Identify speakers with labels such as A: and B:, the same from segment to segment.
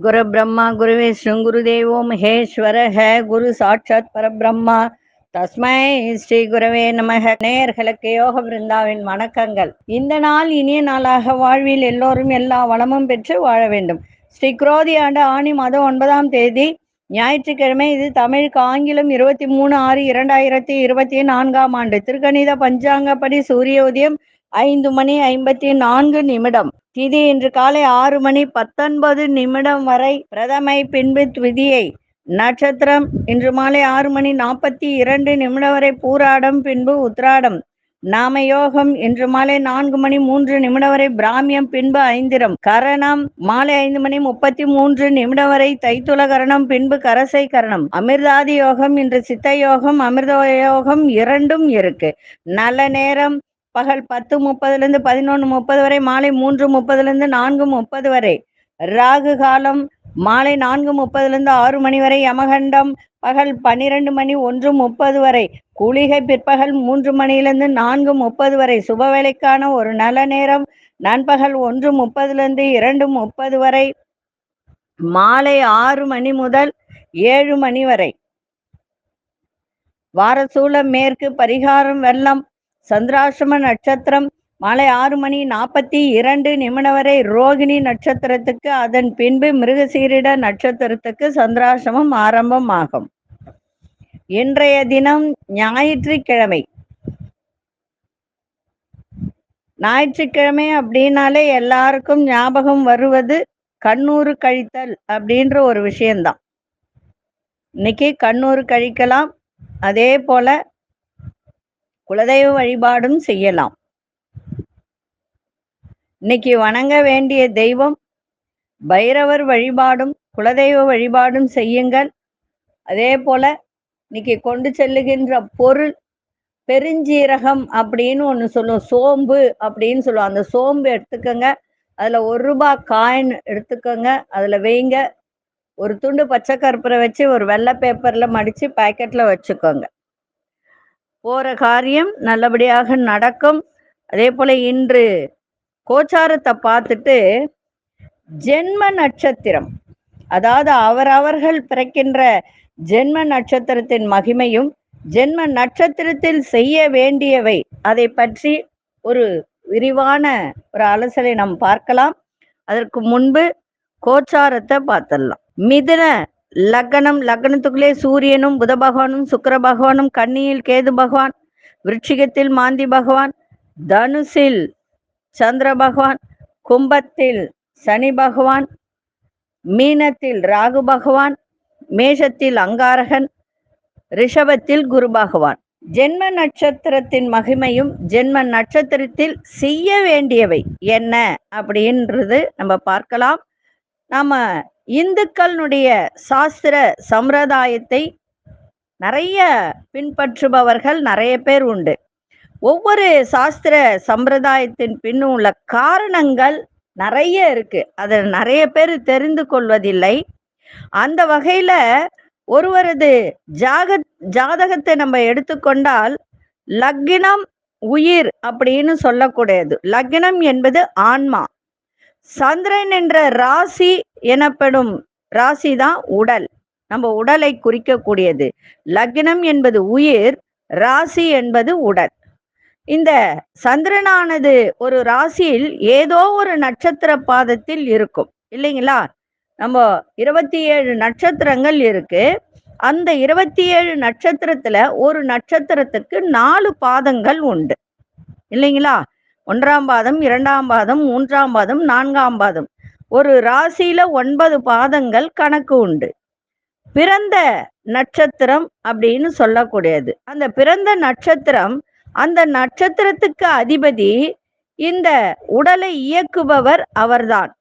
A: குரு பிரம்மா குரு விஷ்ணு குரு தேவோ மகேஸ்வர ஹ குரு சாட்சாத் பரபிரம்மா. தஸ்மை ஸ்ரீ குருவே நமக. நேயர்களுக்கு யோக பிருந்தாவின் வணக்கங்கள். இந்த நாள் இனிய நாளாக வாழ்வில் எல்லோரும் எல்லா வளமும் பெற்று வாழ வேண்டும். ஸ்ரீ குரோதி ஆண்டு ஆணி மாதம் ஒன்பதாம் தேதி ஞாயிற்றுக்கிழமை இது தமிழுக்கு ஆங்கிலம் இருபத்தி மூணு ஆறு இரண்டாயிரத்தி இருபத்தி நான்காம் ஆண்டு. திருக்கணித பஞ்சாங்கப்படி சூரிய உதயம் ஐந்து மணி ஐம்பத்தி நான்கு நிமிடம். திதி இன்று காலை ஆறு மணி பத்தொன்பது நிமிடம் வரை பிரதமை பின்பு த்விதியை நட்சத்திரம் இன்று மாலை ஆறு மணி நாற்பத்தி இரண்டு நிமிடம் வரை பூராடம் பின்பு உத்ராடம் நாம யோகம் இன்று மாலை நான்கு மணி மூன்று நிமிடம் வரை பிராமியம் பின்பு ஐந்திரம். கரணம் மாலை ஐந்து மணி முப்பத்தி மூன்று நிமிடம் வரை தைத்துல கரணம் பின்பு கரசை கரணம். அமிர்தாதி யோகம் இன்று சித்த யோகம் அமிர்த யோகம் இரண்டும் இருக்கு. நல்ல நேரம் பகல் பத்து முப்பதுல இருந்து பதினொன்று முப்பது வரை மாலை மூன்று முப்பதுல இருந்து நான்கு முப்பது வரை. ராகு காலம் மாலை நான்கு முப்பதுலேருந்து ஆறு மணி வரை யமகண்டம் பகல் பன்னிரண்டு மணி ஒன்று முப்பது வரை கூலிகை பிற்பகல் மூன்று மணியிலிருந்து நான்கு முப்பது வரை சுப வேலைக்கான ஒரு நல்ல நேரம் நண்பகல் ஒன்று முப்பதுலேருந்து இரண்டு முப்பது வரை மாலை ஆறு மணி முதல் ஏழு மணி வரை. வாரசூலம் மேற்கு பரிகாரம் வெள்ளம் சந்திராசிரம நட்சத்திரம் மாலை ஆறு மணி நாற்பத்தி இரண்டு நிமிடம் வரை ரோகிணி நட்சத்திரத்துக்கு அதன் பின்பு மிருகசீரிட நட்சத்திரத்துக்கு சந்திராசிரமம் ஆரம்பமாகும். இன்றைய தினம் ஞாயிற்றுக்கிழமை. ஞாயிற்றுக்கிழமை அப்படின்னாலே எல்லாருக்கும் ஞாபகம் வருவது கண்ணூறு கழித்தல் அப்படின்ற ஒரு விஷயம்தான். இன்னைக்கு கண்ணூறு கழிக்கலாம் அதே போல குலதெய்வ வழிபாடும் செய்யலாம். இன்னைக்கு வணங்க வேண்டிய தெய்வம் பைரவர் வழிபாடும் குலதெய்வ வழிபாடும் செய்யுங்கள். அதே போல இன்னைக்கு கொண்டு செல்லுகின்ற பொருள் பெருஞ்சீரகம் அப்படின்னு ஒன்று சொல்லுவோம். சோம்பு அப்படின்னு சொல்லுவோம். அந்த சோம்பு எடுத்துக்கோங்க. அதில் ஒரு ரூபாய் காயின் எடுத்துக்கோங்க. அதில் வைங்க. ஒரு துண்டு பச்சை கற்பூரை வச்சு ஒரு வெள்ளை பேப்பரில் மடித்து பாக்கெட்டில் வச்சுக்கோங்க. போகிற காரியம் நல்லபடியாக நடக்கும். அதே போல் இன்று கோச்சாரத்தை பார்த்துட்டு ஜென்ம நட்சத்திரம் அதாவது அவரவர்கள் பிறக்கின்ற ஜென்ம நட்சத்திரத்தின் மகிமையும் ஜென்ம நட்சத்திரத்தில் செய்ய வேண்டியவை அதை பற்றி ஒரு விரிவான ஒரு அலசலை நாம் பார்க்கலாம். அதற்கு முன்பு கோச்சாரத்தை பார்த்துடலாம். மிதுன லக்னம் லக்னத்துக்குள்ளே சூரியனும் புத பகவானும் சுக்கர பகவானும் கன்னியில் கேது பகவான் விருட்சிகத்தில் மாந்தி பகவான் தனுசில் சந்திர பகவான் கும்பத்தில் சனி பகவான் மீனத்தில் ராகு பகவான் மேஷத்தில் அங்காரகன் ரிஷபத்தில் குரு பகவான். ஜென்ம நட்சத்திரத்தின் மகிமையும் ஜென்ம நட்சத்திரத்தில் செய்ய வேண்டியவை என்ன அப்படின்றது நம்ம பார்க்கலாம். நாம இந்துக்களுடைய சாஸ்திர சம்பிரதாயத்தை நிறைய பின்பற்றுபவர்கள் நிறைய பேர் உண்டு. ஒவ்வொரு சாஸ்திர சம்பிரதாயத்தின் பின்னும் உள்ள காரணங்கள் நிறைய இருக்கு. அதை நிறைய பேர் தெரிந்து கொள்வதில்லை. அந்த வகையில ஒருவரது ஜாக ஜாதகத்தை நம்ம எடுத்துக்கொண்டால் லக்னம் உயிர் அப்படின்னு சொல்லக்கூடியது. லக்னம் என்பது ஆன்மா. சந்திரன் என்ற ராசி எனப்படும் ராசி தான் உடல். நம்ம உடலை குறிக்கக்கூடியது. லக்னம் என்பது உயிர் ராசி என்பது உடல். இந்த சந்திரனானது ஒரு ராசியில் ஏதோ ஒரு நட்சத்திர பாதத்தில் இருக்கும். இல்லைங்களா? நம்ம இருபத்தி ஏழு நட்சத்திரங்கள் இருக்கு. அந்த இருபத்தி ஏழு நட்சத்திரத்துல ஒரு நட்சத்திரத்துக்கு நாலு பாதங்கள் உண்டு. இல்லைங்களா? ஒன்றாம் பாதம் இரண்டாம் பாதம் மூன்றாம் பாதம் நான்காம் பாதம். ஒரு ராசியில ஒன்பது பாதங்கள் கணக்கு உண்டு. பிறந்த நட்சத்திரம் அப்படின்னு சொல்லக்கூடியது. அந்த பிறந்த நட்சத்திரம் அந்த நட்சத்திரத்துக்கு அதிபதி இந்த உடலை இயக்குபவர் அவர்தான்.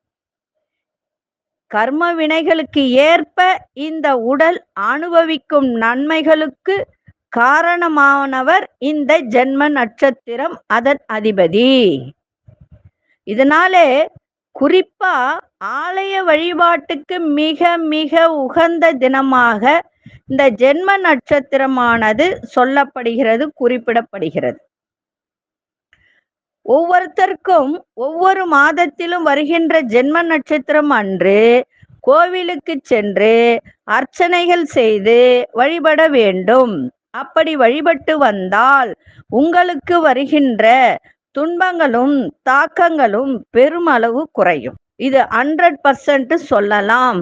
A: கர்ம வினைகளுக்கு ஏற்ப இந்த உடல் அனுபவிக்கும் நன்மைகளுக்கு காரணமானவர் இந்த ஜென்ம நட்சத்திரம் அதன் அதிபதி. இதனாலே குறிப்பா ஆலய வழிபாட்டுக்கு மிக மிக உகந்த தினமாக இந்த ஜென்ம நட்சத்திரமானது சொல்லப்படுகிறது குறிப்பிடப்படுகிறது. ஒவ்வொருத்தருக்கும் ஒவ்வொரு மாதத்திலும் வருகின்ற ஜென்ம நட்சத்திரம் அன்று கோவிலுக்கு சென்று அர்ச்சனைகள் செய்து வழிபட வேண்டும். அப்படி வழிபட்டு வந்தால் உங்களுக்கு வருகின்ற துன்பங்களும் தாக்கங்களும் பெருமளவு குறையும். இது ஹண்ட்ரட் பர்சன்ட் சொல்லலாம்.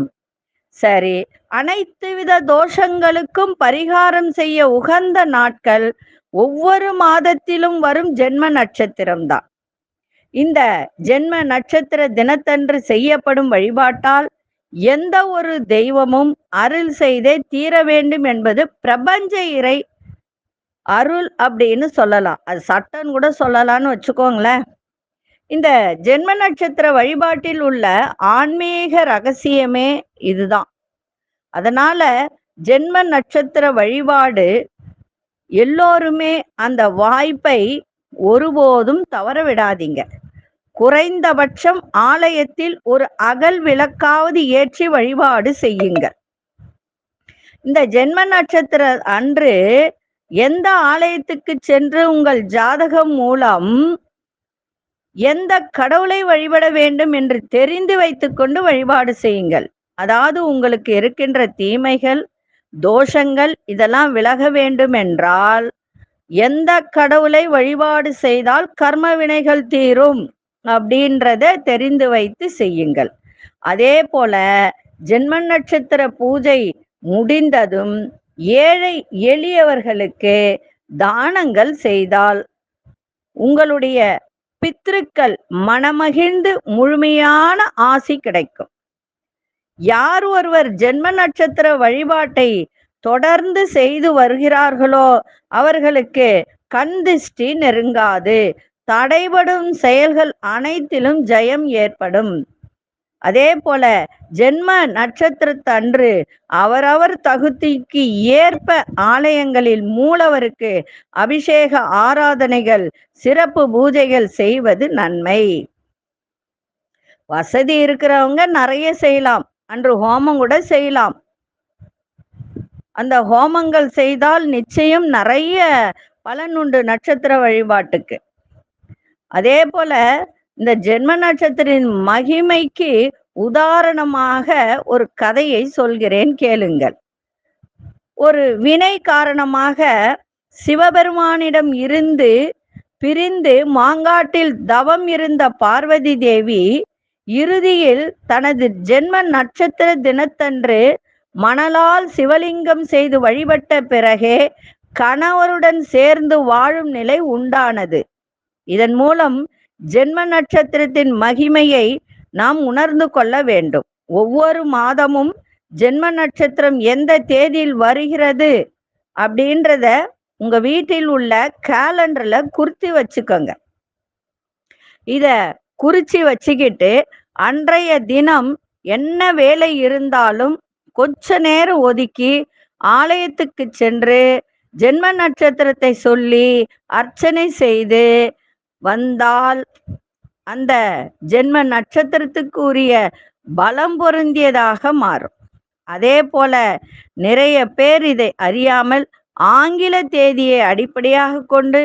A: சரி அனைத்து வித தோஷங்களுக்கும் பரிகாரம் செய்ய உகந்த நாட்கள் ஒவ்வொரு மாதத்திலும் வரும் ஜென்ம நட்சத்திரம்தான் இந்த ஜென்ம நட்சத்திர தினத்தன்று செய்யப்படும் வழிபாட்டால் எந்த ஒரு தெய்வமும் அருள் செய்தே தீர வேண்டும் என்பது பிரபஞ்ச இறை அருள் அப்படின்னு சொல்லலாம். அது சட்டன்னு கூட சொல்லலாம்னு வச்சுக்கோங்களேன். இந்த ஜென்ம நட்சத்திர வழிபாட்டில் உள்ள ஆன்மீக ரகசியமே இதுதான். அதனால ஜென்ம நட்சத்திர வழிபாடு எல்லோருமே அந்த வாய்ப்பை ஒருபோதும் தவற விடாதீங்க. குறைந்தபட்சம் ஆலயத்தில் ஒரு அகல் விளக்காவது ஏற்றி வழிபாடு செய்யுங்க. இந்த ஜென்ம நட்சத்திர அன்று எந்த ஆலயத்துக்கு சென்று உங்கள் ஜாதகம் மூலம் எந்த கடவுளை வழிபட வேண்டும் என்று தெரிந்து வைத்துக்கொண்டு வழிபாடு செய்யுங்கள். அதாவது உங்களுக்கு இருக்கின்ற தீமைகள் தோஷங்கள் இதெல்லாம் விலக வேண்டும் என்றால் எந்த கடவுளை வழிபாடு செய்தால் கர்ம வினைகள் தீரும் அப்படின்றத தெரிந்து வைத்து செய்யுங்கள். அதே போல ஜென்ம நட்சத்திர பூஜை முடிந்ததும் ஏழை எளியவர்களுக்கு தானங்கள் செய்தால் உங்களுடைய பித்ருக்கள் மனமகிழ்ந்து முழுமையான ஆசி கிடைக்கும். யார் ஒருவர் ஜென்ம நட்சத்திர வழிபாட்டை தொடர்ந்து செய்து வருகிறார்களோ அவர்களுக்கு கண் திஷ்டி நெருங்காது. தடைபடும் செயல்கள் அனைத்திலும் ஜெயம் ஏற்படும். அதே போல ஜென்ம நட்சத்திரத்தன்று அவரவர் தகுதிக்கு ஏற்ப ஆலயங்களில் மூலவருக்கு அபிஷேக ஆராதனைகள் சிறப்பு பூஜைகள் செய்வது நன்மை. வசதி இருக்கிறவங்க நிறைய செய்யலாம். அன்று ஹோமம் கூட செய்யலாம். அந்த ஹோமங்கள் செய்தால் நிச்சயம் நிறைய பலன் உண்டு நட்சத்திர வழிபாட்டுக்கு. அதே போல இந்த ஜென்ம நட்சத்திரின் மகிமைக்கு உதாரணமாக ஒரு கதையை சொல்கிறேன் கேளுங்கள். ஒரு வினை காரணமாக சிவபெருமானிடம் இருந்து பிரிந்து மாங்காட்டில் தவம் இருந்த பார்வதி தேவி இறுதியில் தனது ஜென்ம நட்சத்திர தினத்தன்று மணலால் சிவலிங்கம் செய்து வழிபட்ட பிறகே கணவருடன் சேர்ந்து வாழும் நிலை உண்டானது. இதன் மூலம் ஜென்ம நட்சத்திரத்தின் மகிமையை நாம் உணர்ந்து கொள்ள வேண்டும். ஒவ்வொரு மாதமும் ஜென்ம நட்சத்திரம் எந்த தேதியில் வருகிறது அப்படின்றத உங்க வீட்டில் உள்ள கேலண்டர்ல குறித்து வச்சுக்கோங்க. இத குறிச்சு வச்சுக்கிட்டு அன்றைய தினம் என்ன வேலை இருந்தாலும் கொஞ்ச நேரம் ஒதுக்கி ஆலயத்துக்கு சென்று ஜென்ம நட்சத்திரத்தை சொல்லி அர்ச்சனை செய்து வந்தால் அந்த ஜென்ம நட்சத்திரத்துக்கு உரிய பலம் பொருந்தியதாக மாறும். அதே போல நிறைய பேர் இதை அறியாமல் ஆங்கில தேதியை அடிப்படையாக கொண்டு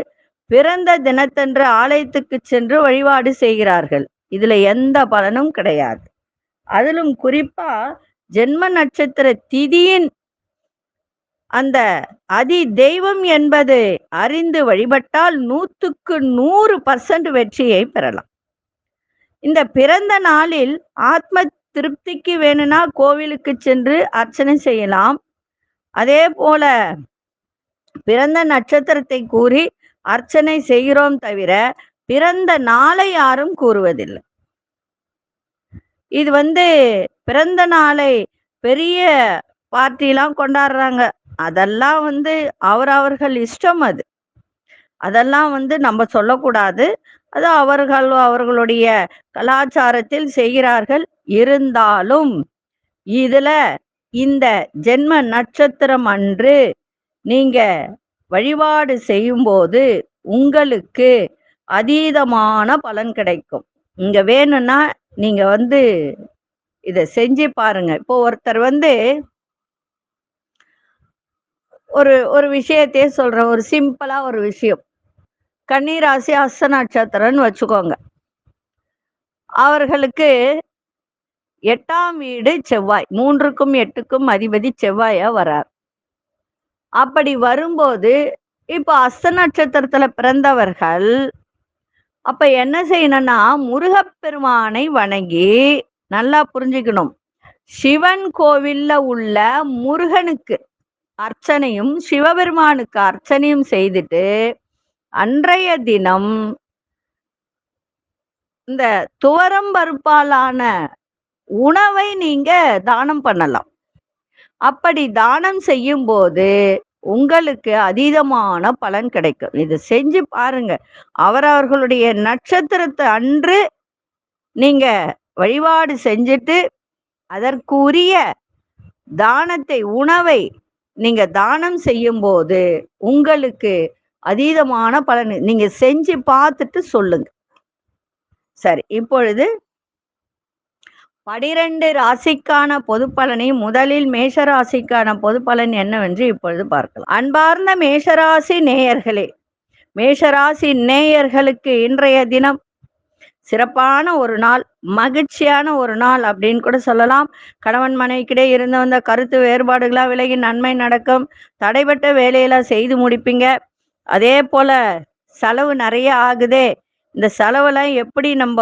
A: பிறந்த தினத்தன்று ஆலயத்துக்கு சென்று வழிபாடு செய்கிறார்கள். இதுல எந்த பலனும் கிடையாது. அதிலும் குறிப்பா ஜென்ம நட்சத்திர திதியின் அந்த அதி தெய்வம் என்பது அறிந்து வழிபட்டால் நூற்றுக்கு நூறு பர்சன்ட் வெற்றியை பெறலாம். இந்த பிறந்த நாளில் ஆத்ம திருப்திக்கு வேணும்னா கோவிலுக்கு சென்று அர்ச்சனை செய்யலாம். அதே போல பிறந்த நட்சத்திரத்தை கூறி அர்ச்சனை செய்கிறோம் தவிர பிறந்த நாளை யாரும் கூறுவதில்லை. இது வந்து பிறந்த நாளை பெரிய பார்ட்டிலாம் கொண்டாடுறாங்க. அதெல்லாம் வந்து அவரவர்கள் இஷ்டம் அது. அதெல்லாம் வந்து நம்ம சொல்லக்கூடாது. அது அவர்கள் அவர்களுடைய கலாச்சாரத்தில் செய்கிறார்கள். இருந்தாலும் இதுல இந்த ஜென்ம நட்சத்திரம் அன்று நீங்க வழிபாடு செய்யும்போது உங்களுக்கு அதீதமான பலன் கிடைக்கும். இங்க வேணும்னா நீங்க வந்து இதை செஞ்சு பாருங்க. இப்போ ஒருத்தர் வந்து ஒரு ஒரு விஷயத்தையே சொல்றேன் ஒரு சிம்பிளா ஒரு விஷயம். கன்னிராசி அஸ்த நட்சத்திரம்னு வச்சுக்கோங்க. அவர்களுக்கு எட்டாம் வீடு செவ்வாய். மூன்றுக்கும் எட்டுக்கும் அதிபதி செவ்வாயா வரார். அப்படி வரும்போது இப்போ அஸ்த நட்சத்திரத்துல பிறந்தவர்கள் அப்ப என்ன செய்யணும்னா முருகப்பெருமானை வணங்கி நல்லா புரிஞ்சுக்கணும். சிவன் கோவில்ல உள்ள முருகனுக்கு அர்ச்சனையும் சிவபெருமானுக்கு அர்ச்சனையும் செய்துட்டு அன்றைய தினம் இந்த துவரம் பருப்பாலான உணவை நீங்க தானம் பண்ணலாம். அப்படி தானம் செய்யும் போது உங்களுக்கு அதீதமான பலன் கிடைக்கும். இது செஞ்சு பாருங்க. அவரவர்களுடைய நட்சத்திரத்தை அன்று நீங்க வழிபாடு செஞ்சுட்டு அதற்குரிய தானத்தை உணவை நீங்க தானம் செய்யும் போது உங்களுக்கு அதீதமான பலன் நீங்க செஞ்சு பார்த்துட்டு சொல்லுங்க. சரி இப்பொழுது பனிரெண்டு ராசிக்கான பொது பலனை முதலில் மேஷ ராசிக்கான பொது பலன் என்னவென்று இப்பொழுது பார்க்கலாம். அன்பார்ந்த மேஷராசி நேயர்களே மேஷராசி நேயர்களுக்கு இன்றைய தினம் சிறப்பான ஒரு நாள் மகிழ்ச்சியான ஒரு நாள் அப்படின்னு கூட சொல்லலாம். கணவன் மனைவிக்கிடையே இருந்து வந்த கருத்து வேறுபாடுகளா விலகி நன்மை நடக்கும். தடைப்பட்ட வேலையெல்லாம் செய்து முடிப்பீங்க. அதே போல செலவு நிறைய ஆகுதே. இந்த செலவெல்லாம் எப்படி நம்ம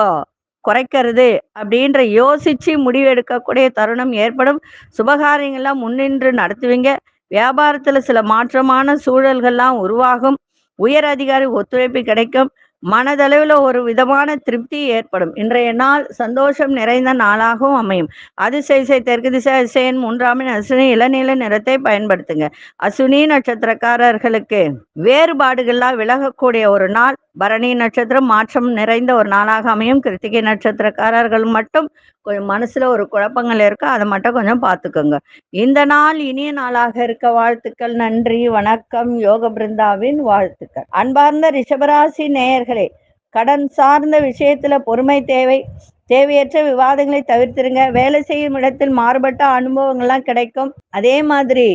A: குறைக்கிறது அப்படின்ற யோசிச்சு முடிவெடுக்கக்கூடிய தருணம் ஏற்படும். சுபகாரியங்கள்லாம் முன்னின்று நடத்துவீங்க. வியாபாரத்துல சில மாற்றமான சூழல்கள்லாம் உருவாகும். உயர் அதிகாரி ஒத்துழைப்பு கிடைக்கும். மனதளவில் ஒரு விதமான திருப்தி ஏற்படும். இன்றைய நாள் சந்தோஷம் நிறைந்த நாளாகவும் அமையும். அதிசய தெற்கு திசை அதிசயன் மூன்றாமின் அசுனி இளநீல நிறத்தை பயன்படுத்துங்க. அசுனி நட்சத்திரக்காரர்களுக்கு வேறுபாடுகள்லாம் விலகக்கூடிய ஒரு நாள் பரணி நட்சத்திரம் மாற்றம் நிறைந்த ஒரு நாளாக அமையும். கிருத்திகை நட்சத்திரக்காரர்கள் மட்டும் கொஞ்சம் மனசுல ஒரு குழப்பங்கள் இருக்கு அதை மட்டும் கொஞ்சம் பார்த்துக்கோங்க. இந்த நாள் இனிய நாளாக இருக்க வாழ்த்துக்கள் நன்றி வணக்கம் யோக பிருந்தாவின் வாழ்த்துக்கள். அன்பார்ந்த ரிஷபராசி நேயர்களே கடன் சார்ந்த விஷயத்துல பொறுமை தேவை. தேவையற்ற விவாதங்களை தவிர்த்திருங்க. வேலை செய்யும் இடத்தில் மாறுபட்ட அனுபவங்கள்லாம் கிடைக்கும். அதே மாதிரி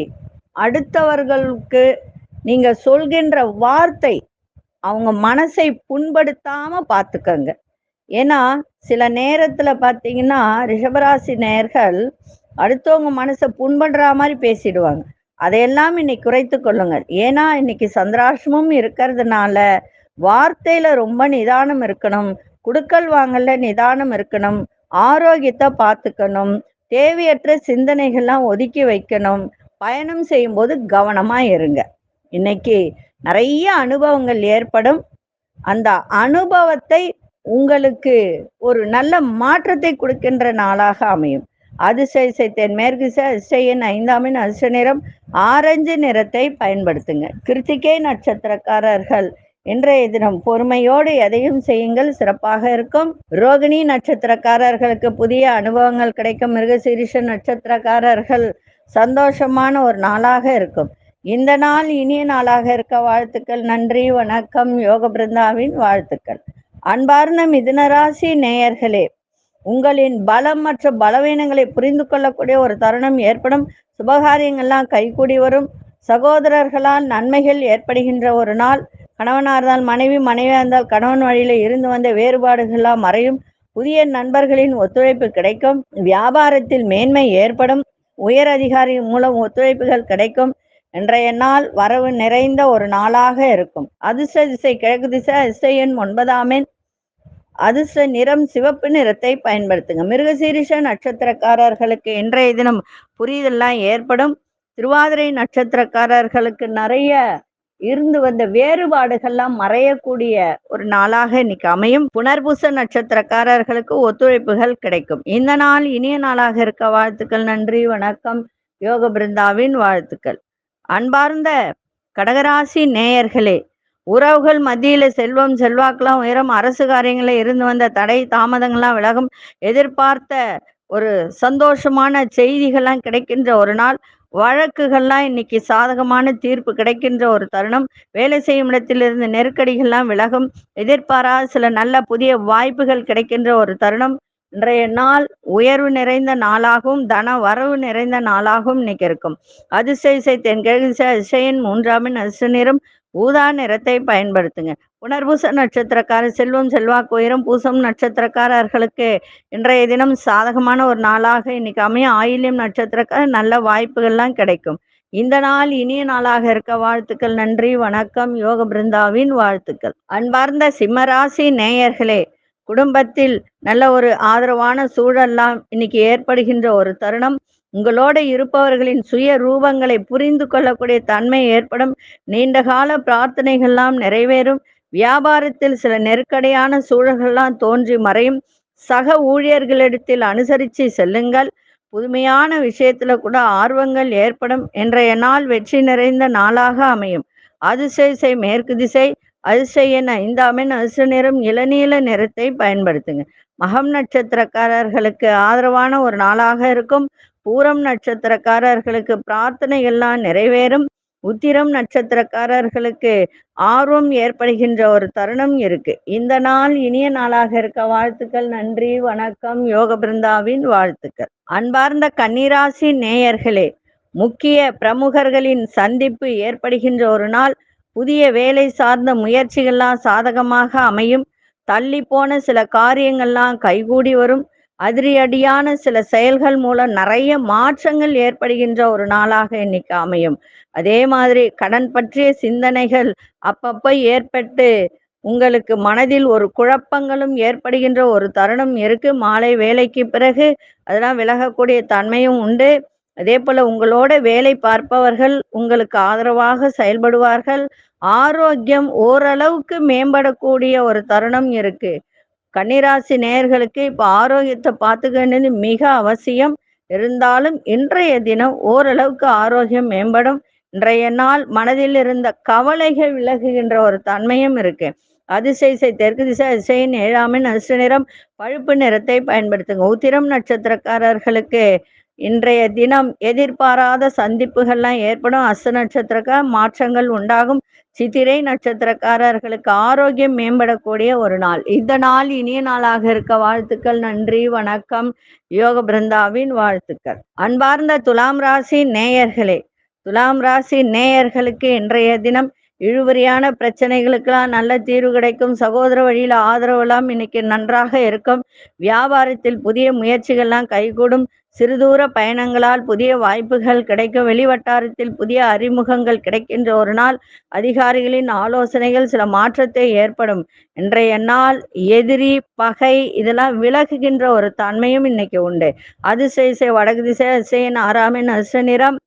A: அடுத்தவர்களுக்கு நீங்க சொல்கின்ற வார்த்தை அவங்க மனசை புண்படுத்தாம பார்த்துக்கங்க ஏன்னா சில நேரத்துல பாத்தீங்கன்னா ரிஷபராசி நேர்கள் அடுத்தவங்க மனசை புண்படுற மாதிரி பேசிடுவாங்க. அதையெல்லாம் இன்னைக்கு குறைத்து கொள்ளுங்கள். ஏன்னா இன்னைக்கு சந்திராஷ்டமும் இருக்கிறதுனால வார்த்தையில ரொம்ப நிதானம் இருக்கணும். குடுக்கல் வாங்கல நிதானம் இருக்கணும். ஆரோக்கியத்தை பார்த்துக்கணும் தேவையற்ற சிந்தனைகள்லாம் ஒதுக்கி வைக்கணும். பயணம் செய்யும்போது கவனமா இருங்க. இன்னைக்கு நிறைய அனுபவங்கள் ஏற்படும். அந்த அனுபவத்தை உங்களுக்கு ஒரு நல்ல மாற்றத்தை கொடுக்கின்ற நாளாக அமையும். அதிசய தென் மேற்கு அதிசயன் ஐந்தாமின் அதிர்ஷ்ட நிறம். ஆரஞ்சு நிறத்தை பயன்படுத்துங்க. கிருத்திகை நட்சத்திரக்காரர்கள் இன்றைய தினம் பொறுமையோடு எதையும் செய்யுங்கள். சிறப்பாக இருக்கும். ரோகிணி நட்சத்திரக்காரர்களுக்கு புதிய அனுபவங்கள் கிடைக்கும். மிருகசீரிஷ நட்சத்திரக்காரர்கள் சந்தோஷமான ஒரு நாளாக இருக்கும். இந்த நாள் இனிய நாளாக இருக்க வாழ்த்துக்கள். நன்றி வணக்கம். யோக பிருந்தாவின் வாழ்த்துக்கள். அன்பார்ந்த மிதுனராசி நேயர்களே உங்களின் பலம் மற்றும் பலவீனங்களை புரிந்து கொள்ளக்கூடிய ஒரு தருணம் ஏற்படும். சுபகாரியங்கள்லாம் கைகூடி வரும். சகோதரர்களால் நன்மைகள் ஏற்படுகின்ற ஒரு நாள். கணவனாக இருந்தால் மனைவி மனைவியாக இருந்தால் கணவன் வழியில் இருந்து வந்த வேறுபாடுகள்லாம் மறையும். புதிய நண்பர்களின் ஒத்துழைப்பு கிடைக்கும். வியாபாரத்தில் மேன்மை ஏற்படும். உயர் அதிகாரி மூலம் ஒத்துழைப்புகள் கிடைக்கும். இன்றைய நாள் வரவு நிறைந்த ஒரு நாளாக இருக்கும். அதிர்ஷ்ட திசை கிழக்கு திசை அதிர்ஷ்ட எண் ஒன்பதாமின் அதிர்ஷ்ட நிறம் சிவப்பு நிறத்தை பயன்படுத்துங்க. மிருகசீரிஷ நட்சத்திரக்காரர்களுக்கு இன்றைய தினம் புரிதெல்லாம் ஏற்படும். திருவாதிரை நட்சத்திரக்காரர்களுக்கு நிறைய இருந்து வந்த வேறுபாடுகள்லாம் மறையக்கூடிய ஒரு நாளாக இன்னைக்கு அமையும். புனர்பூச நட்சத்திரக்காரர்களுக்கு ஒத்துழைப்புகள் கிடைக்கும். இந்த நாள் இனிய நாளாக இருக்க வாழ்த்துக்கள் நன்றி வணக்கம். யோக பிருந்தாவின் வாழ்த்துக்கள். அன்பார்ந்த கடகராசி நேயர்களே உறவுகள் மத்தியில செல்வம் செல்வாக்கெல்லாம் உயரம். அரசு காரியங்கள இருந்து வந்த தடை தாமதங்கள்லாம் விலகும். எதிர்பார்த்த ஒரு சந்தோஷமான செய்திகள்லாம் கிடைக்கின்ற ஒரு நாள். வழக்குகள்லாம் இன்னைக்கு சாதகமான தீர்ப்பு கிடைக்கின்ற ஒரு தருணம். வேலை செய்யும் இடத்திலிருந்து நெருக்கடிகள்லாம் விலகும். எதிர்பாராத சில நல்ல புதிய வாய்ப்புகள் கிடைக்கின்ற ஒரு தருணம். இன்றைய நாள் உயர்வு நிறைந்த நாளாகவும் தன வரவு நிறைந்த நாளாகவும் இன்னைக்கு இருக்கும் அதிசய தென்கிழக்கு அதிசயன் மூன்றாமின் அதிர்ஷ்ட நிறம் ஊதா நிறத்தை பயன்படுத்துங்க. புனர்பூச நட்சத்திரக்கார செல்வம் செல்வாக்கு உயரும் பூசம் நட்சத்திரக்காரர்களுக்கு இன்றைய தினம் சாதகமான ஒரு நாளாக இன்னைக்கு அமைய ஆயிலியம் நட்சத்திரக்கார நல்ல வாய்ப்புகள்லாம் கிடைக்கும். இந்த நாள் இனிய நாளாக இருக்க வாழ்த்துக்கள் நன்றி வணக்கம் யோக பிருந்தாவின் வாழ்த்துக்கள். அன்பார்ந்த சிம்மராசி நேயர்களே குடும்பத்தில் நல்ல ஒரு ஆதரவான சூழல்லாம் இன்னைக்கு ஏற்படுகின்ற ஒரு தருணம். உங்களோட இருப்பவர்களின் சுய ரூபங்களை புரிந்து கொள்ளக்கூடிய தன்மை ஏற்படும். நீண்டகால பிரார்த்தனைகள்லாம் நிறைவேறும். வியாபாரத்தில் சில நெருக்கடியான சூழல்கள்லாம் தோன்றி மறையும். சக ஊழியர்களிடத்தில் அனுசரித்து செல்லுங்கள். புதுமையான விஷயத்துல கூட ஆர்வங்கள் ஏற்படும். இன்றைய நாள் வெற்றி நிறைந்த நாளாக அமையும். அதிசய மேற்கு திசை. அதிசயன் ஐந்தாமின் அதிர்ஷ்ட நிறம் இளநீல நிறத்தை பயன்படுத்துங்க. மகம் நட்சத்திரக்காரர்களுக்கு ஆதரவான ஒரு நாளாக இருக்கும். பூரம் நட்சத்திரக்காரர்களுக்கு பிரார்த்தனை எல்லாம் நிறைவேறும். உத்திரம் நட்சத்திரக்காரர்களுக்கு ஆர்வம் ஏற்படுகின்ற ஒரு தருணம் இருக்கு. இந்த நாள் இனிய நாளாக இருக்க வாழ்த்துக்கள் நன்றி வணக்கம் யோக பிருந்தாவின் வாழ்த்துக்கள். அன்பார்ந்த கன்னிராசி நேயர்களே முக்கிய பிரமுகர்களின் சந்திப்பு ஏற்படுகின்ற ஒரு நாள். புதிய வேலை சார்ந்த முயற்சிகள்லாம் சாதகமாக அமையும். தள்ளி போன சில காரியங்கள்லாம் கைகூடி வரும். அதிரடியான சில செயல்கள் மூலம் நிறைய மாற்றங்கள் ஏற்படுகின்ற ஒரு நாளாக இன்னைக்கு அமையும். அதே மாதிரி கடன் பற்றிய சிந்தனைகள் அப்பப்ப ஏற்பட்டு உங்களுக்கு மனதில் ஒரு குழப்பங்களும் ஏற்படுகின்ற ஒரு தருணம் இருக்கு. மாலை வேலைக்கு பிறகு அதெல்லாம் விலகக்கூடிய தன்மையும் உண்டு. அதே போல உங்களோட வேலை பார்ப்பவர்கள் உங்களுக்கு ஆதரவாக செயல்படுவார்கள். ஆரோக்கியம் ஓரளவுக்கு மேம்படக்கூடிய ஒரு தருணம் இருக்கு. கன்னிராசி நேயர்களுக்கு இப்போ ஆரோக்கியத்தை பார்த்துக்கணும் மிக அவசியம். இருந்தாலும் இன்றைய தினம் ஓரளவுக்கு ஆரோக்கியம் மேம்படும். இன்றைய நாள் மனதில் இருந்த கவலைகள் விலகுகின்ற ஒரு தன்மையும் இருக்கு. அதிசைசை தெற்கு திசை அதிசயின் ஏழாமின் அசு நிறம் பழுப்பு நிறத்தை பயன்படுத்துங்க. உத்திரம் நட்சத்திரக்காரர்களுக்கு இன்றைய தினம் எதிர்பாராத சந்திப்புகள்லாம் ஏற்படும். அஸ்த நட்சத்திரக்க மாற்றங்கள் உண்டாகும். சித்திரை நட்சத்திரக்காரர்களுக்கு ஆரோக்கியம் மேம்படக்கூடிய ஒரு நாள். இந்த நாள் இனிய நாளாக இருக்க வாழ்த்துக்கள். நன்றி வணக்கம். யோக பிருந்தாவின் வாழ்த்துக்கள். அன்பார்ந்த துலாம் ராசி நேயர்களே துலாம் ராசி நேயர்களுக்கு இன்றைய தினம் இழுவரியான பிரச்சனைகளுக்கெல்லாம் நல்ல தீர்வு கிடைக்கும். சகோதர வழியில ஆதரவெல்லாம் இன்னைக்கு நன்றாக இருக்கும். வியாபாரத்தில் புதிய முயற்சிகள்லாம் கைகூடும். சிறுதூர பயணங்களால் புதிய வாய்ப்புகள் கிடைக்கும். வெளிவட்டாரத்தில் புதிய அறிமுகங்கள் கிடைக்கின்ற ஒரு நாள். அதிகாரிகளின் ஆலோசனைகள் சில மாற்றத்தை ஏற்படும். இன்றைய நாள் எதிரி பகை இதெல்லாம் விலகுகின்ற ஒரு தன்மையும் இன்னைக்கு உண்டு. அதிசய வடக்கு திசை அசையின் ஆறாமின் அசு நிறம்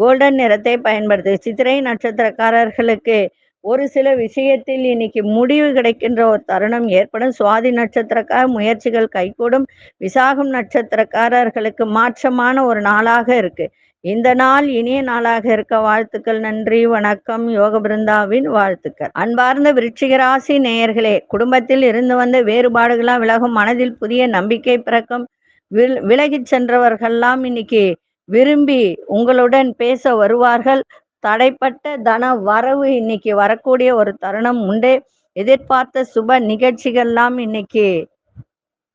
A: கோல்டன் நிறத்தை பயன்படுத்து. சித்திரை நட்சத்திரக்காரர்களுக்கு ஒரு சில விஷயத்தில் இன்னைக்கு முடிவு கிடைக்கின்ற ஒரு தருணம் ஏற்படும். சுவாதி நட்சத்திரக்கார முயற்சிகள் கைகூடும். விசாகம் நட்சத்திரக்காரர்களுக்கு மாற்றமான ஒரு நாளாக இருக்கு. இந்த நாள் இனிய நாளாக இருக்க வாழ்த்துக்கள் நன்றி வணக்கம். யோக பிருந்தாவின் வாழ்த்துக்கள். அன்பார்ந்த விருச்சிகராசி நேயர்களே குடும்பத்தில் இருந்து வந்த வேறுபாடுகளாம் விலகும் மனதில் புதிய நம்பிக்கை பிறக்கும். வில் விலகிச் சென்றவர்கள்லாம் இன்னைக்கு விரும்பி உங்களுடன் பேச வருவார்கள். தடைப்பட்ட தன வரவு இன்னைக்கு வரக்கூடிய ஒரு தருணம் உண்டு. எதிர்பார்த்த சுப நிகழ்ச்சிகள்லாம் இன்னைக்கு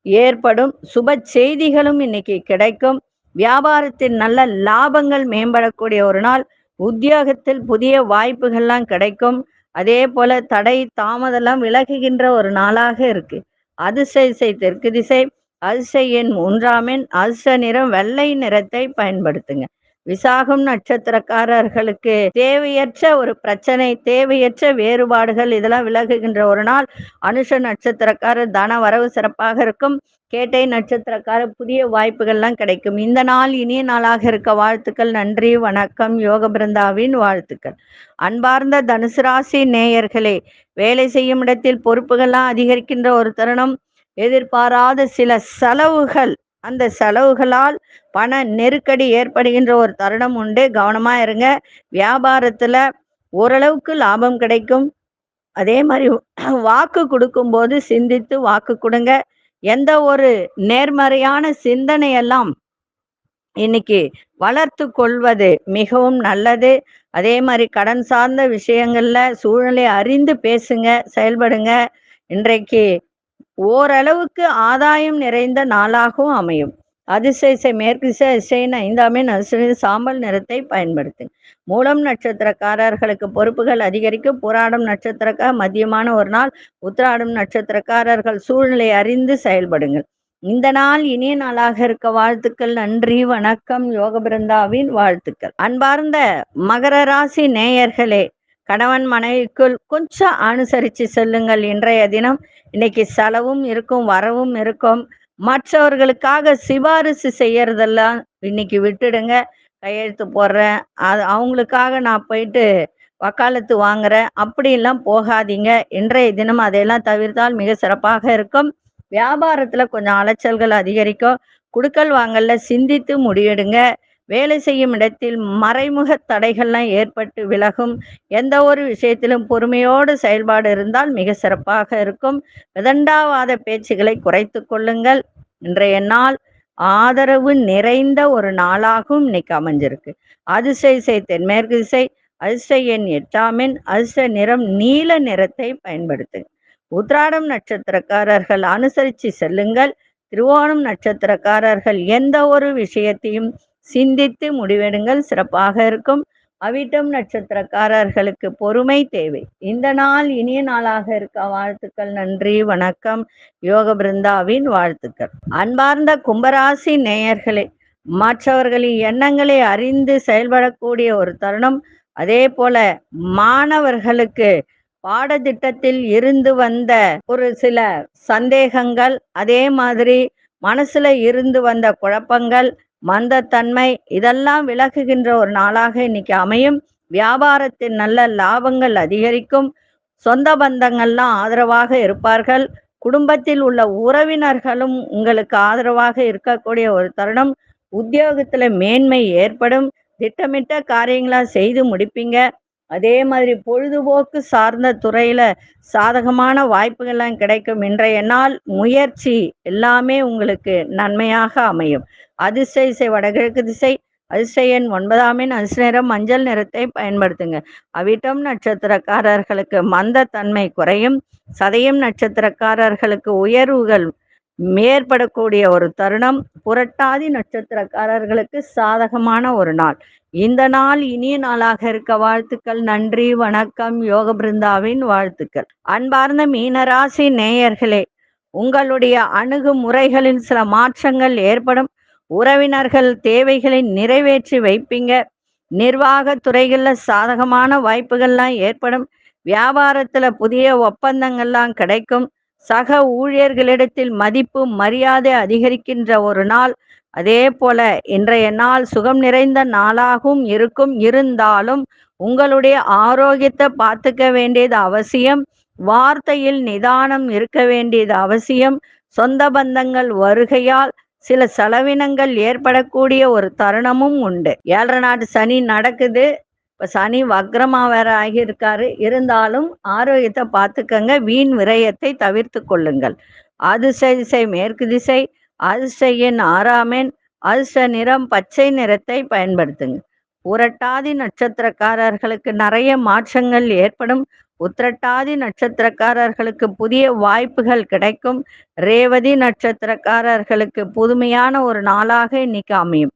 A: ஏற்படும். சுப செய்திகளும் இன்னைக்கு கிடைக்கும். வியாபாரத்தில் நல்ல லாபங்கள் மேம்படக்கூடிய ஒரு நாள். உத்தியோகத்தில் புதிய வாய்ப்புகள்லாம் கிடைக்கும். அதே போல தடை தாமதெல்லாம் விலகுகின்ற ஒரு நாளாக இருக்கு. அதிசய தெற்கு திசை. அல்சையின் மூன்றாமின் அல்ச நிறம் வெள்ளை நிறத்தை பயன்படுத்துங்க. விசாகம் நட்சத்திரக்காரர்களுக்கு தேவையற்ற ஒரு பிரச்சனை தேவையற்ற வேறுபாடுகள் இதெல்லாம் விலகுகின்ற ஒரு நாள். அனுஷ நட்சத்திரக்காரர் தன வரவு சிறப்பாக இருக்கும். கேட்டை நட்சத்திரக்கார புதிய வாய்ப்புகள்லாம் கிடைக்கும். இந்த நாள் இனிய நாளாக இருக்க வாழ்த்துக்கள் நன்றி வணக்கம் யோக பிருந்தாவின் வாழ்த்துக்கள். அன்பார்ந்த தனுசு ராசி நேயர்களே வேலை செய்யும் இடத்தில் பொறுப்புகள்லாம் அதிகரிக்கின்ற ஒரு தருணம். எதிர்பாராத சில செலவுகள். அந்த செலவுகளால் பண நெருக்கடி ஏற்படுகின்ற ஒரு தருணம் உண்டு. கவனமா இருங்க. வியாபாரத்துல ஓரளவுக்கு லாபம் கிடைக்கும். அதே மாதிரி வாக்கு கொடுக்கும்போது சிந்தித்து வாக்கு கொடுங்க. எந்த ஒரு நேர்மறையான சிந்தனையெல்லாம் இன்னைக்கு வளர்த்து கொள்வது மிகவும் நல்லது. அதே மாதிரி கடன் சார்ந்த விஷயங்கள்ல சூழ்நிலை அறிந்து பேசுங்க செயல்படுங்க. இன்றைக்கு ஓரளவுக்கு ஆதாயம் நிறைந்த நாளாகவும் அமையும். அதிசயசை மேற்கு திசைன்னு ஐந்தாமே நசுவின் சாம்பல் நிறத்தை பயன்படுத்து மூலம் நட்சத்திரக்காரர்களுக்கு பொறுப்புகள் அதிகரிக்கும். புராடம் நட்சத்திரக்கார மதியமான ஒரு நாள் உத்திராடம் நட்சத்திரக்காரர்கள் சூழ்நிலை அறிந்து செயல்படுங்கள். இந்த நாள் இனிய நாளாக இருக்க வாழ்த்துக்கள். நன்றி வணக்கம். யோக பிருந்தாவின் வாழ்த்துக்கள். அன்பார்ந்த மகர ராசி நேயர்களே கணவன் மனைவிக்குள் கொஞ்சம் அனுசரித்து செல்லுங்கள். இன்றைய தினம் இன்னைக்கு செலவும் இருக்கும் வரவும் இருக்கும். மற்றவர்களுக்காக சிபாரிசு செய்யறதெல்லாம் இன்னைக்கு விட்டுடுங்க. கையெழுத்து போடுறேன். அது அவங்களுக்காக நான் போயிட்டு வக்காலத்து வாங்குறேன். அப்படிலாம் போகாதீங்க. இன்றைய தினம் அதையெல்லாம் தவிர்த்தால் மிக சிறப்பாக இருக்கும். வியாபாரத்துல கொஞ்சம் அலைச்சல்கள் அதிகரிக்கும். குடுக்கல் வாங்கல சிந்தித்து முடிவெடுங்க. வேலை செய்யும் இடத்தில் மறைமுக தடைகள்லாம் ஏற்பட்டு விலகும். எந்த ஒரு விஷயத்திலும் பொறுமையோடு செயல்பாடு இருந்தால் மிக சிறப்பாக இருக்கும். விதண்டாவாத பேச்சுகளை குறைத்து கொள்ளுங்கள். இன்றைய நாள் ஆதரவு நிறைந்த ஒரு நாளாகவும் இன்னைக்கு அமைஞ்சிருக்கு. அதிசய இசை தென்மேற்கு இசை அதிர்ஷ்ட எண் எட்டாமின் அதிர்ஷ்ட நிறம் நீல நிறத்தை பயன்படுத்துங்க உத்ராடம் நட்சத்திரக்காரர்கள் அனுசரித்து செல்லுங்கள். திருவோணம் நட்சத்திரக்காரர்கள் எந்த ஒரு விஷயத்தையும் சிந்தித்து முடிவெடுங்கள். சிறப்பாக இருக்கும். அவிட்டம் நட்சத்திரக்காரர்களுக்கு பொறுமை தேவை. இந்த நாள் இனிய நாளாக இருக்க வாழ்த்துக்கள். நன்றி. வணக்கம். யோக பிருந்தாவின் வாழ்த்துக்கள். அன்பார்ந்த கும்பராசி நேயர்களே மற்றவர்களின் எண்ணங்களை அறிந்து செயல்படக்கூடிய ஒரு தருணம். அதே போல மாணவர்களுக்கு பாடத்திட்டத்தில் இருந்து வந்த ஒரு சில சந்தேகங்கள் அதே மாதிரி மனசுல இருந்து வந்த குழப்பங்கள் மந்தத்தன்மை இதெல்லாம் விலகுகின்ற ஒரு நாளாக இன்னைக்கு அமையும். வியாபாரத்தில் நல்ல லாபங்கள் அதிகரிக்கும். சொந்த பந்தங்கள்லாம் ஆதரவாக இருப்பார்கள். குடும்பத்தில் உள்ள உறவினர்களும் உங்களுக்கு ஆதரவாக இருக்கக்கூடிய ஒரு தருணம். உத்தியோகத்துல மேன்மை ஏற்படும். திட்டமிட்ட காரியங்களா செய்து முடிப்பீங்க. அதே மாதிரி பொழுதுபோக்கு சார்ந்த துறையில சாதகமான வாய்ப்புகள்லாம் கிடைக்கும் இன்றைய நாள் முயற்சி எல்லாமே உங்களுக்கு நன்மையாக அமையும். அதிர்ஷ்ட இசை வடகிழக்கு திசை அதிர்ஷ்ட எண் ஒன்பதாம் எண் அதிர்ஷ்ட நிறம் மஞ்சள் நிறத்தை பயன்படுத்துங்க. அவிட்டம் நட்சத்திரக்காரர்களுக்கு மந்த தன்மை குறையும். சதயம் நட்சத்திரக்காரர்களுக்கு உயர்வுகள் மேற்படக்கூடிய ஒரு தருணம் புரட்டாதி நட்சத்திரக்காரர்களுக்கு சாதகமான ஒரு நாள். இந்த நாள் இனிய நாளாக இருக்க வாழ்த்துக்கள். நன்றி வணக்கம். யோக பிருந்தாவின் வாழ்த்துக்கள். அன்பார்ந்த மீனராசி நேயர்களே உங்களுடைய அணுகுமுறைகளில் சில மாற்றங்கள் ஏற்படும். உறவினர்கள் தேவைகளை நிறைவேற்றி வைப்பீங்க. நிர்வாக துறைகளில் சாதகமான வாய்ப்புகள்லாம் ஏற்படும். வியாபாரத்துல புதிய ஒப்பந்தங்கள்லாம் கிடைக்கும். சக ஊழியர்களிடத்தில் மதிப்பு மரியாதை அதிகரிக்கின்ற ஒரு நாள். அதே போல இன்றைய நாள் சுகம் நிறைந்த நாளாகவும் இருக்கும். இருந்தாலும் உங்களுடைய ஆரோக்கியத்தை பார்த்துக்க வேண்டியது அவசியம். வார்த்தையில் நிதானம் இருக்க வேண்டியது அவசியம். சொந்த பந்தங்கள் வருகையால் சில செலவினங்கள் ஏற்படக்கூடிய ஒரு தருணமும் உண்டு. ஏழரை நாட்டு சனி நடக்குது. இப்ப சனி வக்ரமா வேற ஆகியிருக்காரு. இருந்தாலும் ஆரோக்கியத்தை பார்த்துக்கங்க. வீண் விரயத்தை தவிர்த்து கொள்ளுங்கள். அதிர்ஷ்ட திசை மேற்கு திசை அதிசையின் ஆறாமேன் அதிச அதிர்ஷ்ட நிறம் பச்சை நிறத்தை பயன்படுத்துங்க. புரட்டாதி நட்சத்திரக்காரர்களுக்கு நிறைய மாற்றங்கள் ஏற்படும். உத்திரட்டாதி நட்சத்திரக்காரர்களுக்கு புதிய வாய்ப்புகள் கிடைக்கும். ரேவதி நட்சத்திரக்காரர்களுக்கு புதுமையான ஒரு நாளாக இன்னைக்கு அமையும்.